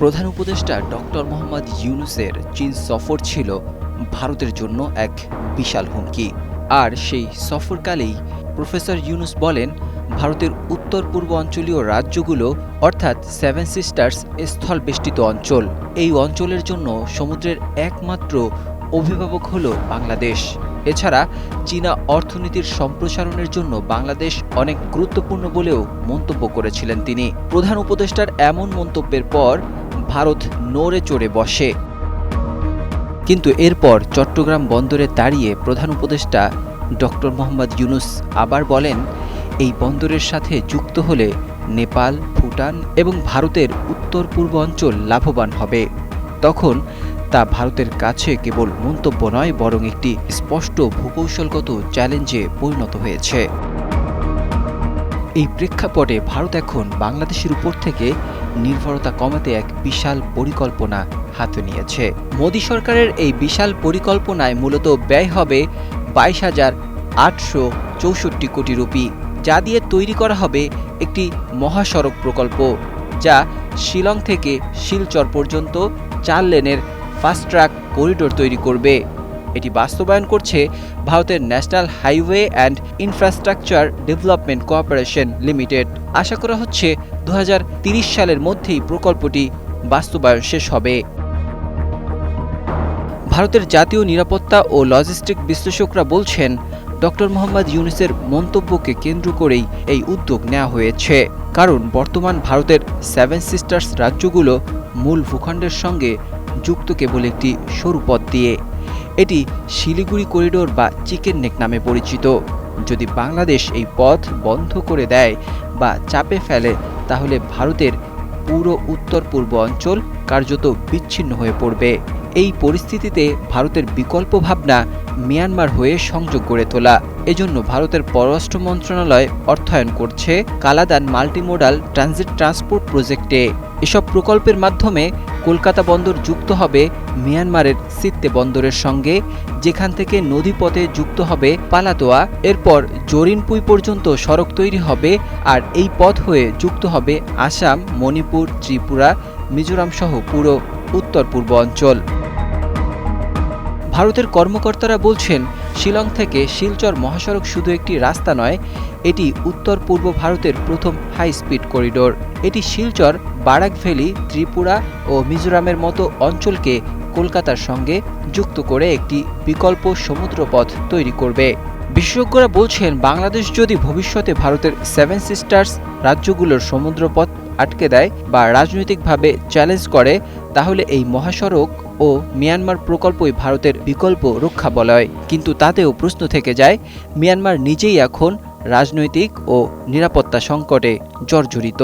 প্রধান উপদেষ্টা ডক্টর মোহাম্মদ ইউনুসের চীন সফর ছিল ভারতের জন্য এক বিশাল হুমকি। আর সেই সফরকালেই প্রফেসর ইউনুস বলেন, ভারতের উত্তর পূর্ব অঞ্চলীয় রাজ্যগুলো, অর্থাৎ সেভেন সিস্টার্স স্থলবেষ্টিত অঞ্চল। এই অঞ্চলের জন্য সমুদ্রের একমাত্র অভিভাবক হল বাংলাদেশ। এছাড়া চীনা অর্থনীতির সম্প্রসারণের জন্য বাংলাদেশ অনেক গুরুত্বপূর্ণ বলেও মন্তব্য করেছিলেন তিনি। প্রধান উপদেষ্টার এমন মন্তব্যের পর ভারত নড়ে চড়ে বসে। কিন্তু এরপর চট্টগ্রাম বন্দরে দাঁড়িয়ে প্রধান উপদেষ্টা ডক্টর মোহাম্মদ ইউনুস আবার বলেন, এই বন্দরের সাথে যুক্ত হলে নেপাল, ভুটান এবং ভারতের উত্তর পূর্ব অঞ্চল লাভবান হবে। তখন তা ভারতের কাছে কেবল মন্তব্য নয়, বরং একটি স্পষ্ট ভূকৌশলগত চ্যালেঞ্জে পরিণত হয়েছে। এই প্রেক্ষাপটে ভারত এখন বাংলাদেশের উপর থেকে নির্ভরতা কমাতে এক বিশাল পরিকল্পনা হাতে নিয়েছে। মোদী সরকারের এই বিশাল পরিকল্পনায় মূলত ব্যয় হবে বাইশ হাজার আটশো চৌষট্টি কোটি রুপি, যা দিয়ে তৈরি করা হবে একটি মহাসড়ক প্রকল্প, যা শিলং থেকে শিলচর পর্যন্ত চার লেনের ফাস্ট ট্র্যাক করিডোর তৈরি করবে। এটি বাস্তবায়ন করছে ভারতের national highway and infrastructure development cooperation limited. আশা করা হচ্ছে দু সালের মধ্যেই প্রকল্পটি বাস্তবায়ন শেষ হবে। ভারতের জাতীয় নিরাপত্তা ও লজিস্টিক বিশ্লেষকরা বলছেন, ডক্টর মোহাম্মদ ইউনুসের মন্তব্যকে কেন্দ্র করেই এই উদ্যোগ নেওয়া হয়েছে। কারণ বর্তমান ভারতের সেভেন সিস্টার্স রাজ্যগুলো মূল ভূখণ্ডের সঙ্গে যুক্ত কেবল একটি সরু পথ দিয়ে। এটি শিলিগুড়ি করিডোর বা চিকেন নেক নামে পরিচিত। যদি বাংলাদেশ এই পথ বন্ধ করে দেয় বা চাপে ফেলে, তাহলে ভারতের পুরো উত্তর পূর্ব অঞ্চল কার্যত বিচ্ছিন্ন হয়ে পড়বে। এই পরিস্থিতিতে ভারতের বিকল্প ভাবনা মিয়ানমার হয়ে সংযোগ গড়ে তোলা। এজন্য ভারতের পররাষ্ট্র মন্ত্রণালয় অর্থায়ন করছে কালাদান মাল্টিমোডাল ট্রানজিট ট্রান্সপোর্ট প্রজেক্টে। এসব প্রকল্পের মাধ্যমে কলকাতা বন্দর যুক্ত হবে মিয়ানমারের সিত্তে বন্দরের সঙ্গে, যেখান থেকে নদীপথে যুক্ত হবে পালাতোয়া। এরপর জরিনপুই পর্যন্ত সড়ক তৈরি হবে আর এই পথ হয়ে যুক্ত হবে আসাম, মণিপুর, ত্রিপুরা মিজোরাম সহ পুরো উত্তর পূর্ব অঞ্চল। ভারতের কর্মকর্তারা বলছেন, শিলং থেকে শিলচর মহাসড়ক শুধু একটি রাস্তা নয়, এটি উত্তর পূর্ব ভারতের প্রথম হাই স্পিড করিডোর এটি শিলচর, বারাক ভ্যালি, ত্রিপুরা ও মিজোরামের মতো অঞ্চলকে কলকাতার সঙ্গে যুক্ত করে একটি বিকল্প সমুদ্রপথ তৈরি করবে। বিশেষজ্ঞরা বলছেন, বাংলাদেশ যদি ভবিষ্যতে ভারতের সেভেন সিস্টার্স রাজ্যগুলোর সমুদ্রপথ আটকে দেয় বা রাজনৈতিকভাবে চ্যালেঞ্জ করে, তাহলে এই মহাসড়ক ও মিয়ানমার প্রকল্পই ভারতের বিকল্প রক্ষা বলয় কিন্তু তাতেও প্রশ্ন থেকে যায়, মিয়ানমার নিজেই এখন রাজনৈতিক ও নিরাপত্তা সংকটে জর্জরিত।